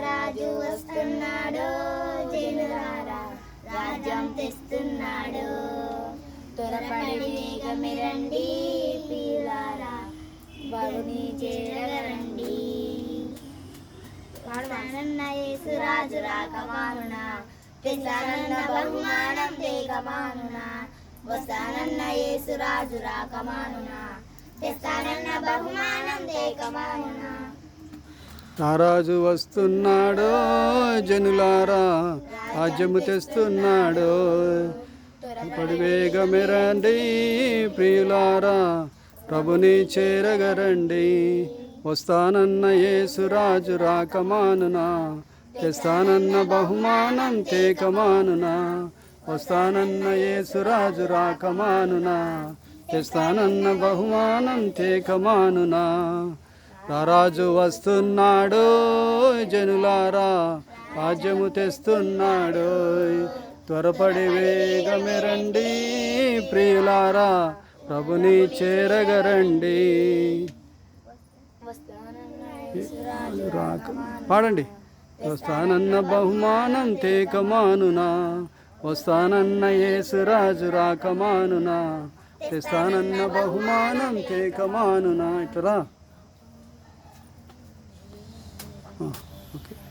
రాజు వస్తున్నాడు జనులారా రాజ్యం తెస్తున్నాడు. త్వరపడి వేగమిరండి పిల్లారా బరుని చేరగరండి. వాడనన్న యేసు రాజు రాకమానున తెస్తానన్న బహుమానం తేగమానున వస్తానన్న యేసు రాజు రాకమానున తెస్తానన్న బహుమానం తేగమానున రారాజు వస్తున్నాడు జనులారా రాజ్యము తెస్తున్నాడు. పడివేగమెరండి ప్రియులారా ప్రభుని చేరగరండి. వస్తానన్న యేసురాజు రాకమానునా తెస్తానన్న బహుమానం తేకమానునా. వస్తానన్న యేసురాజు రాకమానునా తెస్తానన్న బహుమానం తేకమానునా. రారాజు వస్తున్నాడు జనులారా రాజ్యము తెస్తున్నాడు త్వరపడి వేగమెరండి ప్రియులారా ప్రభుని చేరగరండి. రాక పాడండి. వస్తానన్న బహుమానం తేకమానునా వస్తానన్న యేసురాజు రాకమానునా తెస్తానన్న బహుమానం తేకమానునా. ఇట్లా Oh, okay.